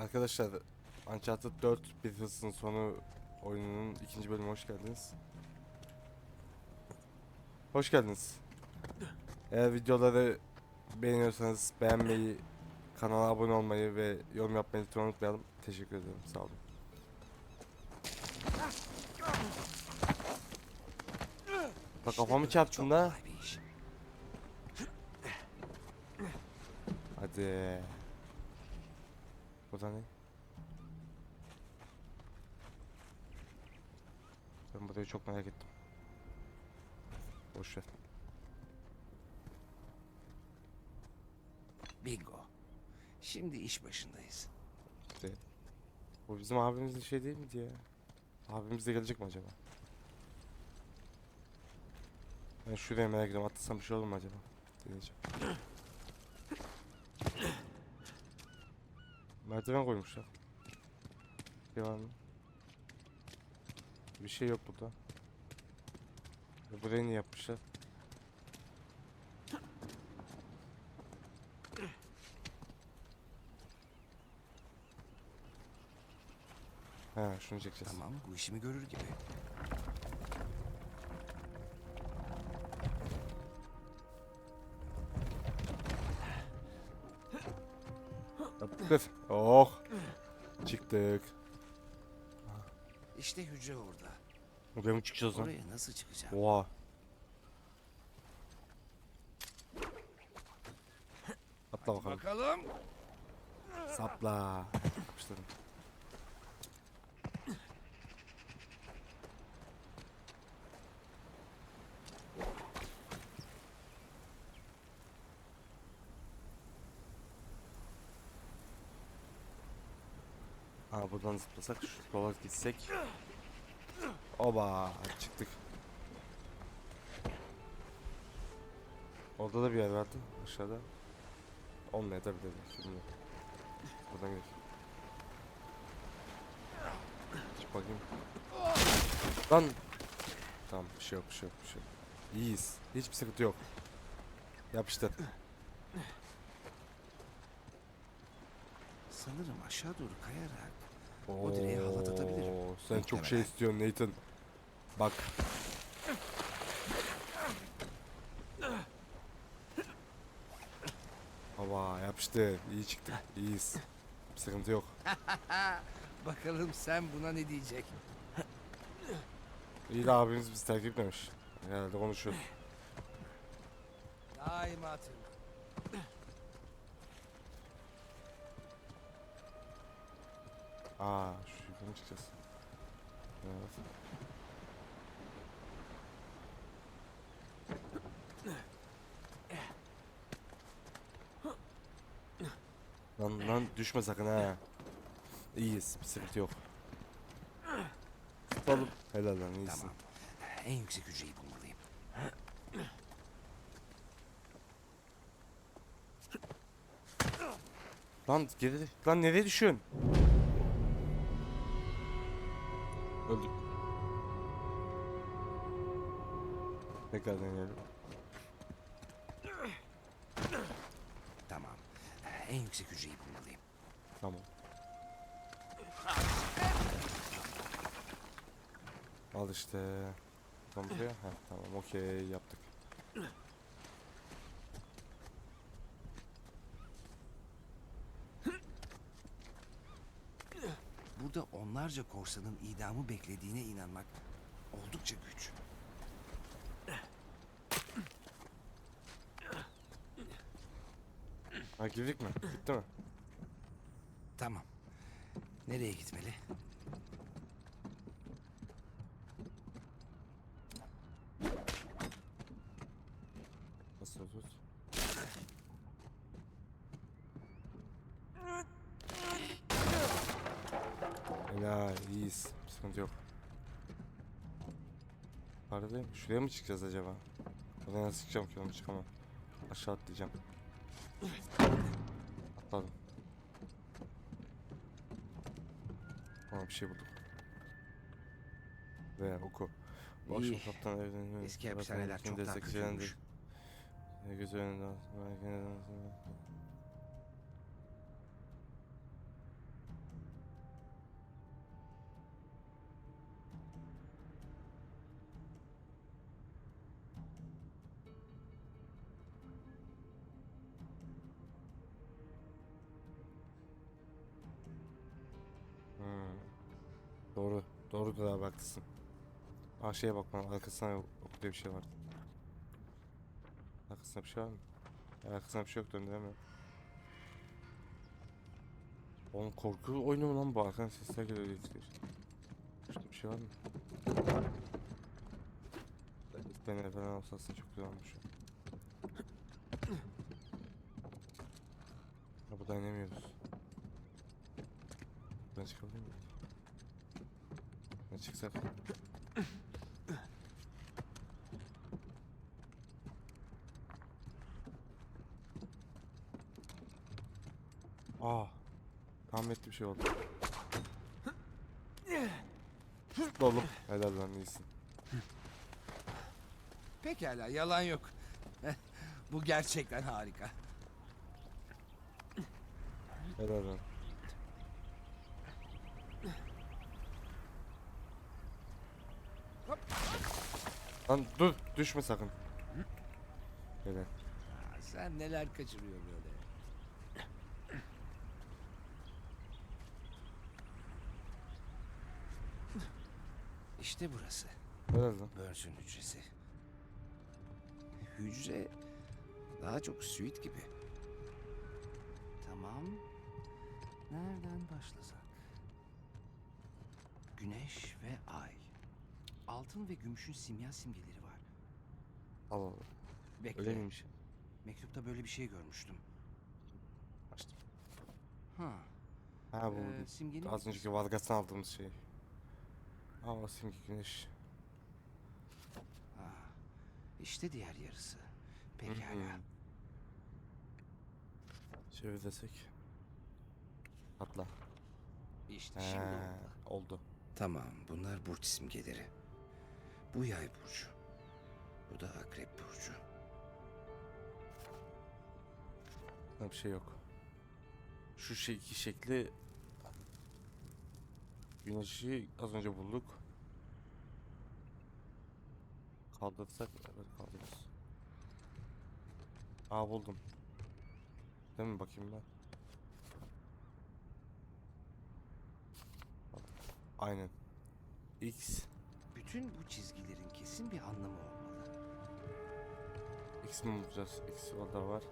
Arkadaşlar Uncharted 4 bir sonu oyununun ikinci bölümüne hoş geldiniz. Hoş geldiniz. Eğer videoları beğeniyorsanız beğenmeyi, kanala abone olmayı ve yorum yapmayı lütfen unutmayalım. Teşekkür ederim. Sağ olun. Bak kafamı çarptın Çok da. Hadi. Bu da ne? Ben burayı çok merak ettim. Boş ver. Bingo. Şimdi iş başındayız. İşte. Bu bizim abimizin şey değil miydi ya? Abimiz de gelecek mi acaba? Ben şuraya merak ediyorum. Atlasam bir şey olur mu acaba? Deneyeceğim. Merdiven koymuşlar. Mı? Bir şey yok burada. Burayı niye yapmışlar? Ha şunu çekeceğiz. Tamam bu işimi görür gibi. Oh. Çıktık. İşte hücre orada. Buraya mı çıkacağız lan? Oraya nasıl çıkacağım? Oha. Atla bakalım. Bakalım. Sapla. Yapıştırdım. Aa buradan zıplasak şu sola gitsek. Oba çıktık. Orada da bir yer vardı aşağıda. Olmayabilir şimdi. Buradan gidelim. Çık bakayım. Lan! Tamam bir şey yok bir şey yok bir şey yok. İyiyiz. Hiçbir sıkıntı yok. Yapıştır. Sanırım aşağı doğru kayarak O direği havada tutabilirim. Oo, Sen çok şey Muhtemelen. istiyorsun Nathan. Bak. Baba yapıştı. İyi çıktık. İyiyiz. Bir sıkıntı yok. bakalım sen buna ne diyecek? İyi de abimiz bizi terk etmemiş. Herhalde konuşuyor. Daima hatırla. Aa şu yukarı çıkacağız? Evet. Lan lan düşme sakın ha. İyiyiz bir sıkıntı yok. Tutalım. Helal lan iyisin. Tamam. En yüksek hücreyi bulmalıyım. Lan geri lan nereye düşüyorsun? Tekrar deneyelim. Tamam. En yüksek hücreyi bulmalıyım. Tamam. Al işte. Tamam buraya. Heh, tamam okey yaptık. Burada onlarca korsanın idamı beklediğine inanmak oldukça güç. Ha girdik mi? Bitti mi? Tamam. Nereye gitmeli? Nasıl tut? Helal iyiyiz. Sıkıntı yok. Arada şuraya mı çıkacağız acaba? Buradan nasıl çıkacağım ki onu çıkamam. Aşağı atlayacağım. Atladım. Tamam bir şey bulduk. Ve oku. Bu akşam İyi. kaptan evden Eski hapishaneler çok daha kötüymüş. Göz önünde haklısın. Aa şeye bak bana arkasına ok diye bir şey var. Arkasında bir şey var mı? Arkasında bir şey yok döndüremiyorum. Oğlum korku oyunu mu lan bu? Arkadan sesler geliyor çıkıyor. Şurada bir şey var mı? Beni falan olsa aslında çok güzel olmuş. Ya buradan inemiyoruz. Buradan çıkabilir miyiz? Çıksak? Aa. Tahmin ettiğim şey oldu. Tuttu oğlum. Helal lan iyisin. Pekala yalan yok. Bu gerçekten harika. Helal lan. Lan dur düşme sakın. Aa, Sen neler kaçırıyor böyle. İşte burası. Helal lan. Burns'ün hücresi. Hücre daha çok suite gibi. Tamam. Nereden başlasak? Güneş ve ay. Altın ve gümüşün simya simgeleri var. Al al. Bekle. Öyle miymiş? Mektupta böyle bir şey görmüştüm. Açtım. Ha. Ha bu Ee, simgenin az önceki Vargas'tan aldığımız şey. Aa simge güneş. Ha. İşte diğer yarısı. Pekala. Çevir desek. Atla. İşte şimdi He, oldu. oldu. Tamam, bunlar burç simgeleri. Bu yay burcu. Bu da akrep burcu. Bunda bir şey yok. Şu şey şekli Güneşi az önce bulduk. Kaldırsak evet kaldırırız. Aa buldum. Değil mi bakayım ben? Aynen. X Bütün bu çizgilerin kesin bir anlamı olmalı. X mi bulacağız? X orada var.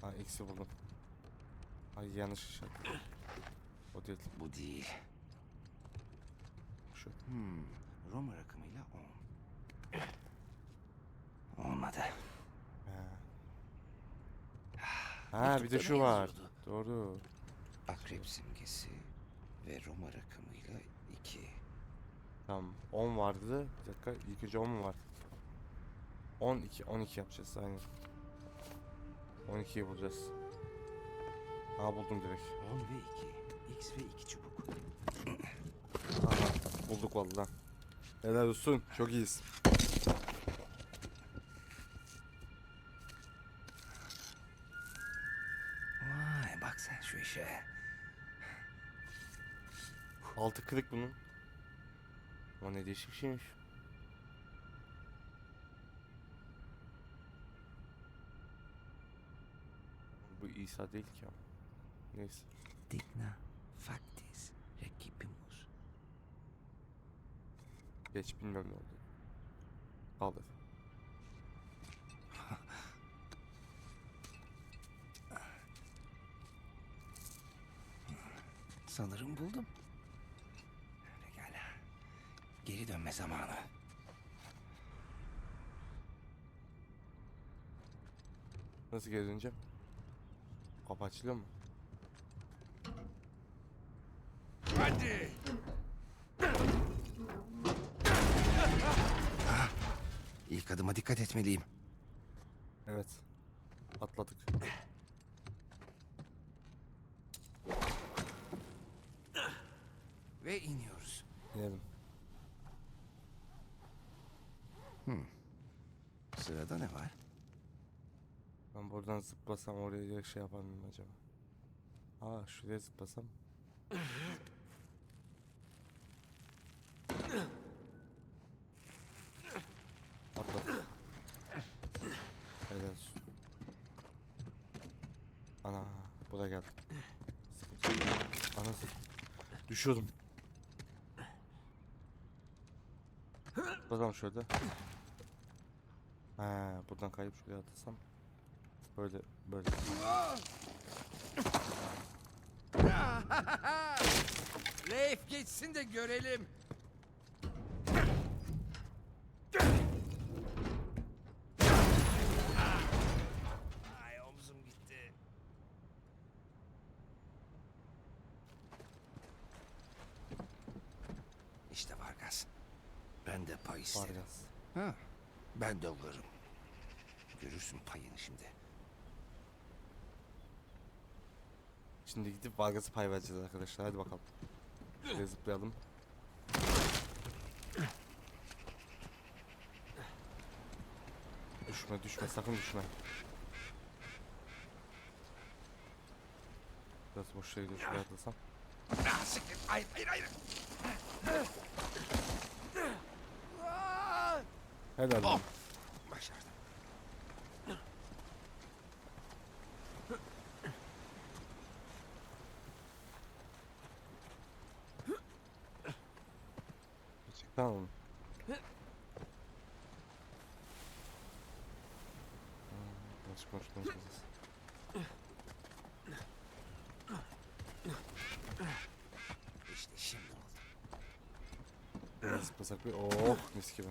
Ha X'i buldum. Ay yanlış işaret. O değil. Bu değil. Şu. Hmm, Roma rakamıyla 10. Olmadı. Ha. Ha bir de şu var. yazıyordu? Doğru. Akrep simgesi ve Roma rakamıyla 2. Tamam. 10 vardı. Bir dakika. İlk önce 10 mu var? 12. 12 yapacağız aynen. 12'yi bulacağız. Ha buldum direkt. 10 ve 2. X ve 2 çubuk. Aha, bulduk valla. Helal olsun. Çok iyiyiz. İşe. Altı kırık bunun. O ne değişik şeymiş. Bu İsa değil ki ama. Neyse. Digna factis recipimus. Geç bilmem ne oldu. Kaldır. Sanırım buldum. Pekala. Geri dönme zamanı. Nasıl geri döneceğim? Kapı açılıyor mu? Hadi. İlk adıma dikkat etmeliyim. Evet. Atladık. Ve iniyoruz. İnelim. Sırada ne var? Ben buradan zıplasam oraya şey yapar acaba? Aa şuraya zıplasam. Atla. Helal olsun. Buraya geldim. Sıkıntı yok. Anasını. Düşüyordum. Bakalım şöyle. Ha, buradan kayıp şuraya atılsam. Böyle böyle. Reif geçsin de görelim. Ay omzum gitti. İşte Vargas. Ben de pay isterim. Vargas. Ha, ben de varım. Görürsün payını şimdi. Şimdi gidip Vargas'a pay vereceğiz arkadaşlar. Hadi bakalım. Şuraya zıplayalım. Düşme düşme sakın düşme. Biraz boş yere şuraya atlasam. Hayır, hayır, hayır. Helal lan. Başardım. Tamam. Hmm, Nasıl konuşmamız lazım? İşte şimdi oldu. Zıplasak bir oh mis gibi.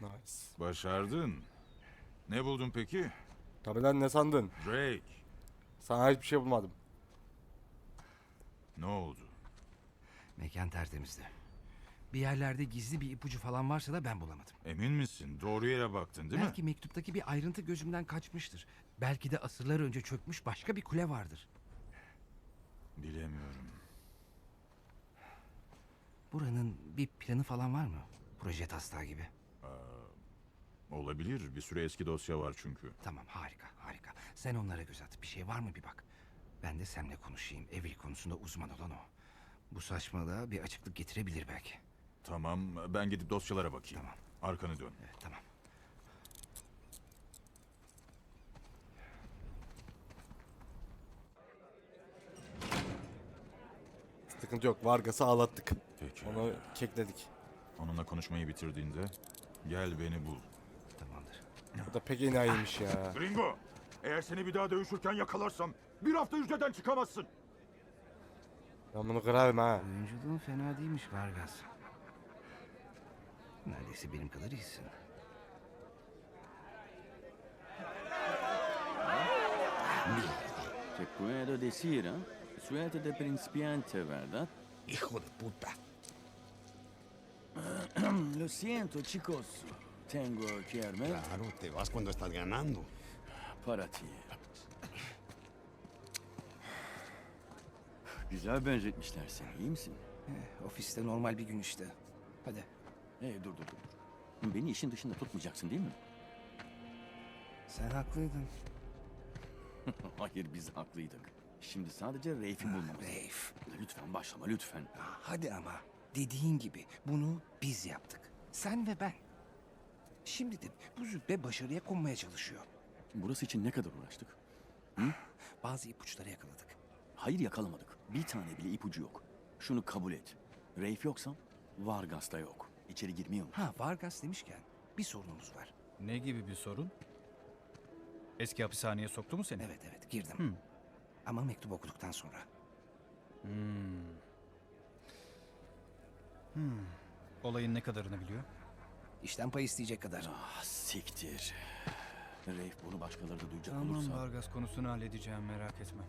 Nice. Başardın. Ne buldun peki? Tabii lan ne sandın? Drake. Sana hiçbir şey bulmadım. Ne oldu? Mekan tertemizdi. Bir yerlerde gizli bir ipucu falan varsa da ben bulamadım. Emin misin? Doğru yere baktın değil Belki mi? mektuptaki bir ayrıntı gözümden kaçmıştır. Belki de asırlar önce çökmüş başka bir kule vardır. Bilemiyorum. Buranın bir planı falan var mı? Proje taslağı gibi. Olabilir. Bir süre eski dosya var çünkü. Tamam harika harika. Sen onlara göz at. Bir şey var mı bir bak. Ben de Sam'le konuşayım. Evil konusunda uzman olan o. Bu saçmalığa bir açıklık getirebilir belki. Tamam. Ben gidip dosyalara bakayım. Tamam. Arkanı dön. Evet tamam. Sıkıntı yok. Vargas'ı ağlattık. Peki. Onu kekledik. Onunla konuşmayı bitirdiğinde gel beni bul. Tamamdır. Bu da pek enayiymiş ya. Gringo! Eğer seni bir daha dövüşürken yakalarsam bir hafta hücreden çıkamazsın. Ben bunu kırarım ha. Oyunculuğun fena değilmiş Vargas. Neredeyse benim kadar iyisin. Te puedo decir, ¿eh? Suerte de principiante, ¿verdad? Hijo de puta. Lo siento, chicos. Tengo que irme Claro, te vas cuando estás ganando. para ti. Güzel benzetmişler seni, iyi misin? Eh, ofiste normal bir gün işte. Hadi. Hey, dur dur dur. Beni işin dışında tutmayacaksın değil mi? Sen haklıydın. Hayır, biz haklıydık. Şimdi sadece Reif'i bulmamız. Reif. Lütfen başlama, lütfen. Ah, Hadi ama. Dediğin gibi bunu biz yaptık. Sen ve ben. Şimdi de bu züppe başarıya konmaya çalışıyor. Burası için ne kadar uğraştık? Bazı ipuçları yakaladık. Hayır yakalamadık. Bir tane bile ipucu yok. Şunu kabul et. Reif yoksa Vargas da yok. İçeri girmiyor mu? Ha Vargas demişken bir sorunumuz var. Ne gibi bir sorun? Eski hapishaneye soktu mu seni? Evet evet girdim. Ama mektup okuduktan sonra. Olayın ne kadarını biliyor? İşten pay isteyecek kadar. Ah siktir. Reif bunu başkaları da duyacak Tamam olursa... Vargas konusunu halledeceğim merak etme.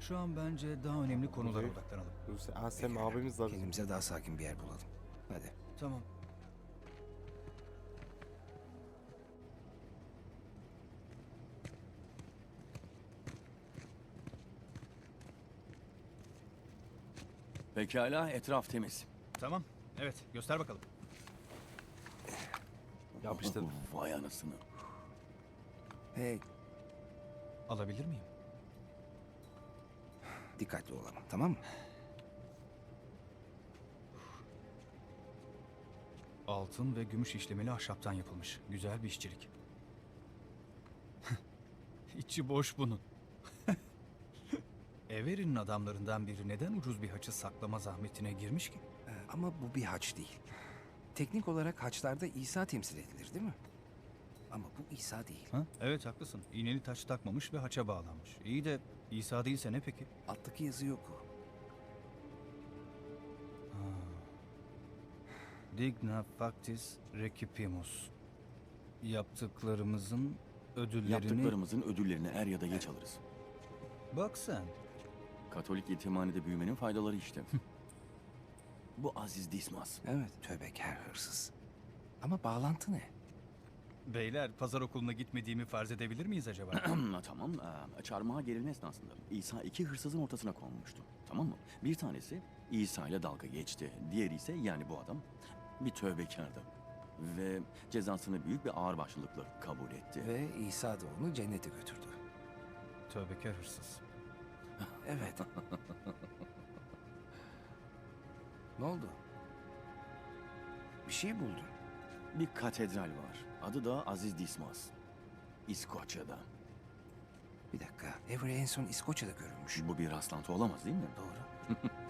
Şu an bence daha önemli konulara odaklanalım. Aa Sem abimiz var. Kendimize daha sakin bir yer bulalım. Hadi. Tamam. Pekala etraf temiz. Tamam. Evet göster bakalım. Yapıştır. Vay anasını. Hey Alabilir miyim? Dikkatli olalım tamam mı? Altın ve gümüş işlemeli ahşaptan yapılmış. Güzel bir işçilik. İçi boş bunun. Everin'in adamlarından biri neden ucuz bir haçı saklama zahmetine girmiş ki? Ee, ama bu bir haç değil. Teknik olarak haçlarda İsa temsil edilir değil mi? Ama bu İsa değil. Ha? Evet haklısın. İğneli taç takmamış ve haça bağlanmış. İyi de İsa değilse ne peki? Alttaki yazı yok. Digna factis recipimus. Yaptıklarımızın ödüllerini... Yaptıklarımızın ödüllerini er ya da geç alırız. Bak sen. Katolik yetimhanede büyümenin faydaları işte. Bu Aziz Dismas. Evet, tövbekar hırsız. Ama bağlantı ne? Beyler pazar okuluna gitmediğimi farz edebilir miyiz acaba? tamam. Ee, çarmıha gerilme esnasında İsa iki hırsızın ortasına konmuştu. Tamam mı? Bir tanesi İsa ile dalga geçti. Diğeri ise yani bu adam bir tövbekardı. Ve cezasını büyük bir ağırbaşlılıkla kabul etti. Ve İsa da onu cennete götürdü. Tövbekar hırsız. Evet. ne oldu? Bir şey buldun. Bir katedral var. Adı da Aziz Dismas. İskoçya'da. Bir dakika. Avery en son İskoçya'da görülmüş. Bu bir rastlantı olamaz değil mi? Doğru.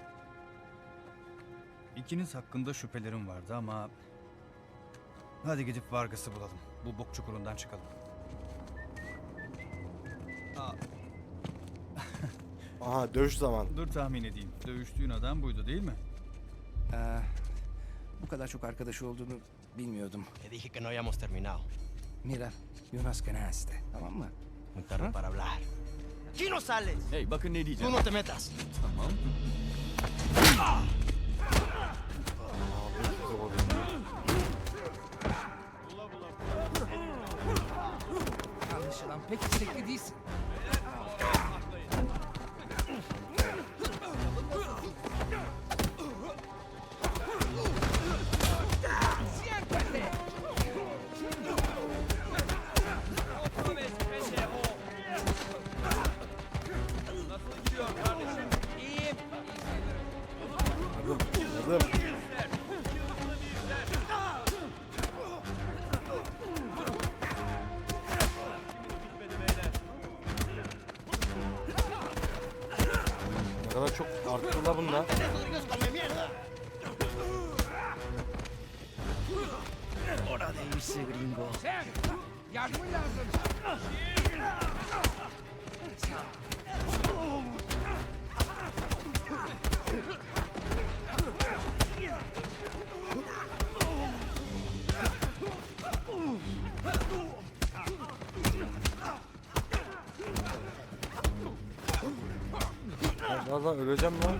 İkiniz hakkında şüphelerim vardı ama... Hadi gidip Vargas'ı bulalım. Bu bok çukurundan çıkalım. Aa, Aha dövüş zaman. dur tahmin edeyim. Dövüştüğün adam buydu değil mi? Ee, bu kadar çok arkadaşı olduğunu bilmiyordum. Te dije que no habíamos terminado. Mira, Jonas ganaste. Tamam mı? Un carro para hablar. ¡Aquí no sales! Hey bakın ne ¡Tú diyeceğim. no te metas! Tamam. Anlaşılan pek istekli değilsin. Çok arttı Öleceğim lan.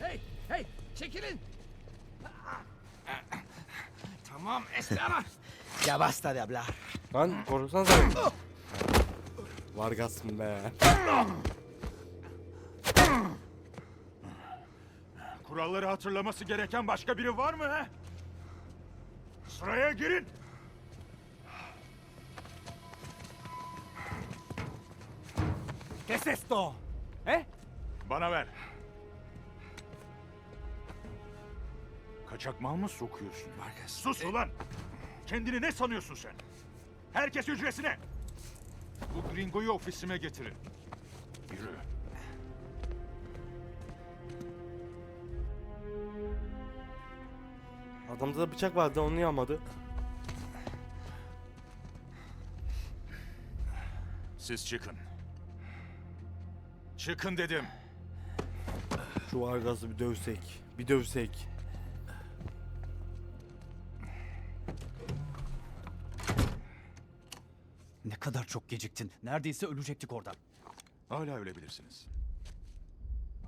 ¡Hey! ¡Hey! ¡Çekilin! Tamam, espera. ya basta de hablar. Lan korkusana sen. Vargas'ın be. Kuralları hatırlaması gereken başka biri var mı he? Sıraya girin. ¿Qué es esto? ¿Eh? Bana ver. Kaçak mal mı sokuyorsun? Vargas. Sus ulan! Kendini ne sanıyorsun sen? Herkes hücresine! Bu gringoyu ofisime getirin. Yürü. Adamda da bıçak vardı onu yamadı. Siz çıkın. Çıkın dedim. Şu Vargas'ı bir dövsek. Bir dövsek. Kadar çok geciktin. Neredeyse ölecektik oradan. Hala ölebilirsiniz.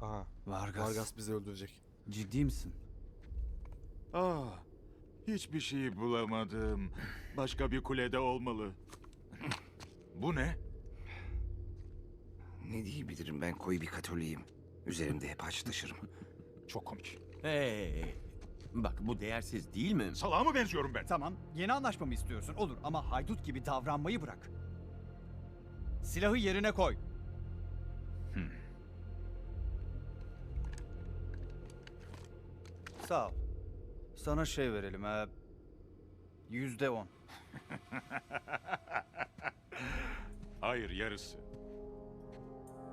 Aha. Vargas. Vargas bizi öldürecek. Ciddi misin? Ah, hiçbir şey bulamadım. Başka bir kulede olmalı. Bu ne? Ne diyebilirim ben koyu bir katoliyim. Üzerimde hep haç taşırım. Çok komik. Hey, bak bu değersiz değil mi? Salağa mı benziyorum ben? Tamam, yeni anlaşma mı istiyorsun? Olur ama haydut gibi davranmayı bırak. Silahı yerine koy. Sağ ol. Sana şey verelim ha. Yüzde on. Hayır yarısı.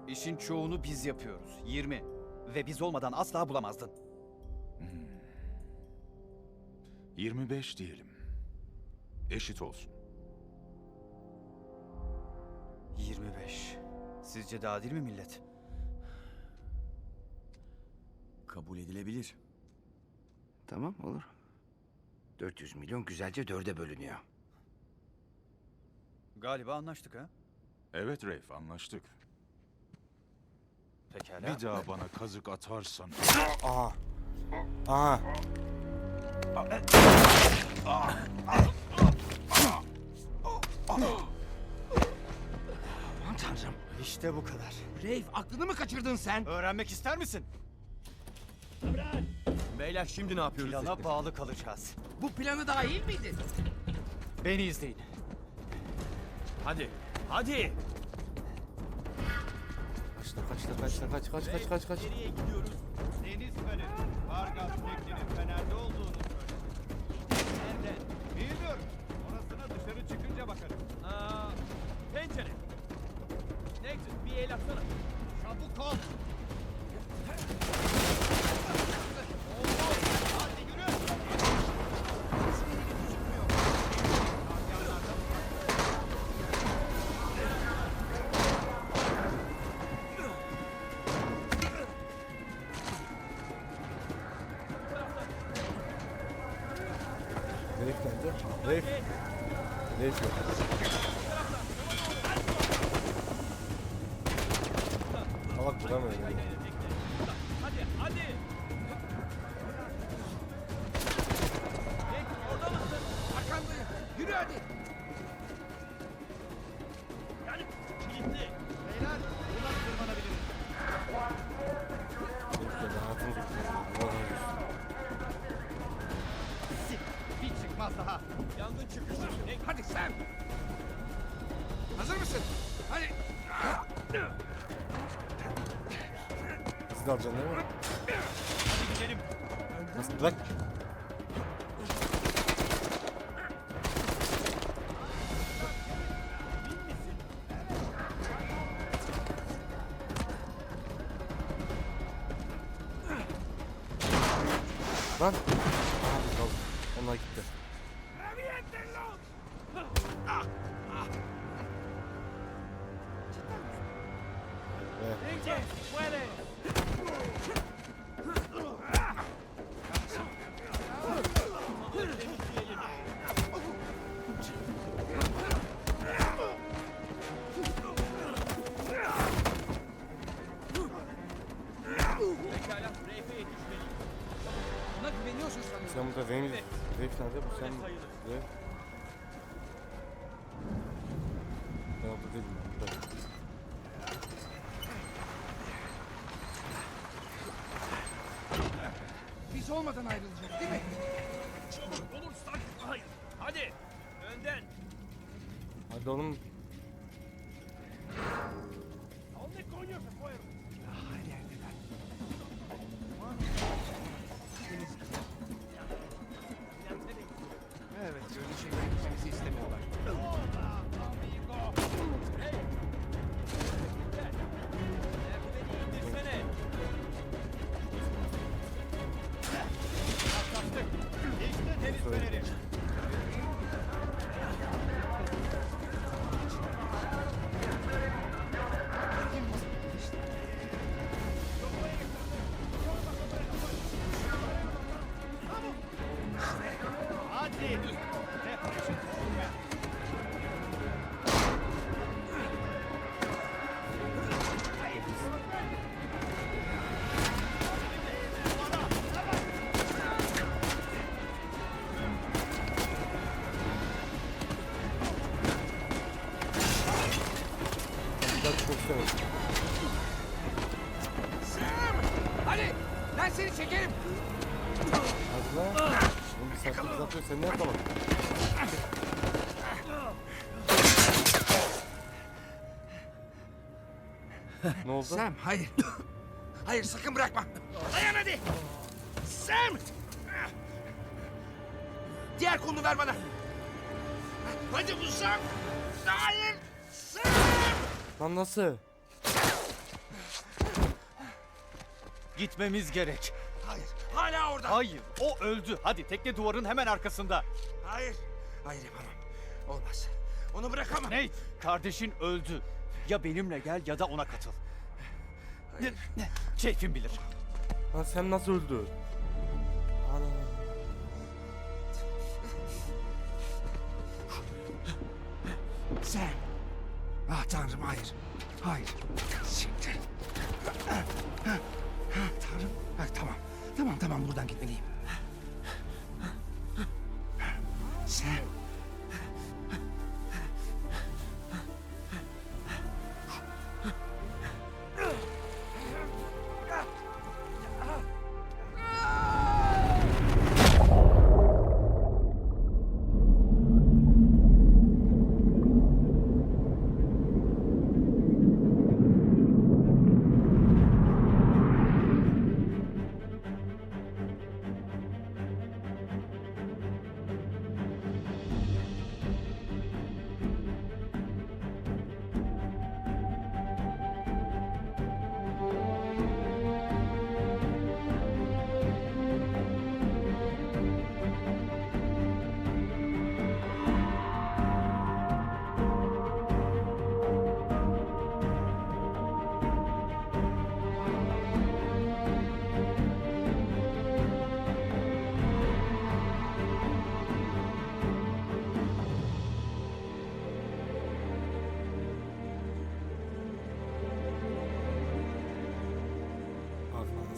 İşin çoğunu biz yapıyoruz. 20. Ve biz olmadan asla bulamazdın. 25 diyelim. Eşit olsun. 25. Sizce de adil mi millet? Kabul edilebilir. Tamam olur. 400 milyon güzelce dörde bölünüyor. Galiba anlaştık ha? Evet Reif anlaştık. Pekala. Bir daha bana kazık atarsan... Aha. Aha. Aman tanrım. İşte bu kadar. Reif aklını mı kaçırdın sen? Öğrenmek ister misin? Beyler şimdi ne yapıyoruz? Plana bağlı kalacağız. Bu planı dahil miydi? Beni izleyin. Hadi, hadi. Kaçta kaçta kaçta kaç kaç kaç kaç kaç. Nereye gidiyoruz? Deniz feneri. Vargas teknenin fenerde olduğunu söyledi. Nerede? Bilmiyorum. Orasına dışarı çıkınca bakarım. Aa, Çıkmaz daha. Yangın çıkışı. Hadi sen. Hazır mısın? Hadi. Siz de alacaksın değil mi? Hadi gidelim. Nasıl? Bırak. Lan. Aha bir kaldı. Onlar gitti. Pekala, Reif'e yetişmeliyim. Buna güveniyorsun sanırım. sen burada Reif, Reif nerede bu sen? sayılır. Reif. Ben orada değilim ben buradayım. Biz olmadan ayrılacak değil mi? Çabuk olursak. Hayır. Hadi. Önden. Hadi oğlum. Atıyoruz sen ne yapalım? ne oldu? Sam hayır. hayır sakın bırakma. Dayan hadi. Sam. Diğer kolunu ver bana. Hadi bu Sam. Hayır. Sam. Lan nasıl? Gitmemiz gerek. Hayır. Hala orada. Hayır, o öldü. Hadi tekne duvarın hemen arkasında. Hayır. Hayır yapamam. Olmaz. Onu bırakamam. Nate, kardeşin öldü. Ya benimle gel ya da ona katıl. Ne, ne? Keyfin bilir. Lan sen nasıl öldü? Ana. Sam. Ah tanrım hayır. Hayır. Siktir. Tanrım. Ha, tamam. Tamam tamam buradan gitmeliyim.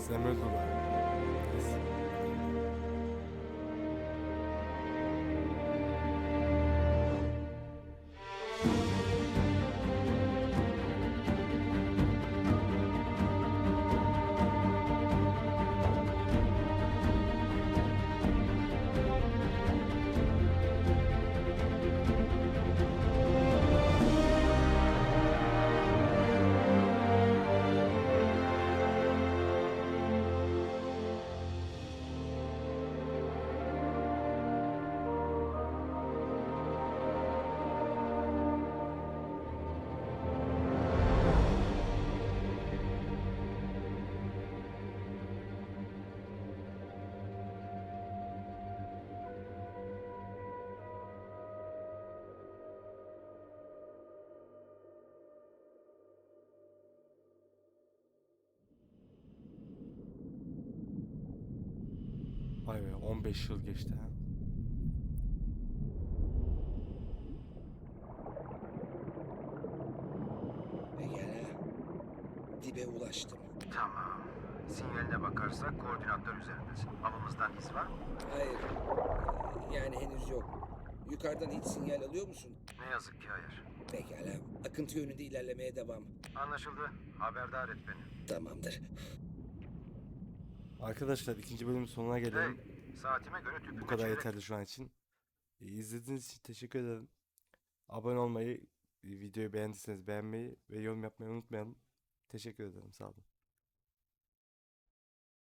Bak Vay be 15 yıl geçti ha. Pekala. Dibe ulaştım. Tamam. Sinyaline bakarsak koordinatlar üzerindesin. Avımızdan iz var mı? Hayır. Yani henüz yok. Yukarıdan hiç sinyal alıyor musun? Ne yazık ki hayır. Pekala. Akıntı yönünde ilerlemeye devam. Anlaşıldı. Haberdar et beni. Tamamdır. Arkadaşlar ikinci bölümün sonuna gelelim. saatime göre tüpünde Bu kadar çeyrek- yeterli şu an için. Ee, İzlediğiniz için teşekkür ederim. Abone olmayı, videoyu beğendiyseniz beğenmeyi ve yorum yapmayı unutmayalım. Teşekkür ederim. Sağ olun.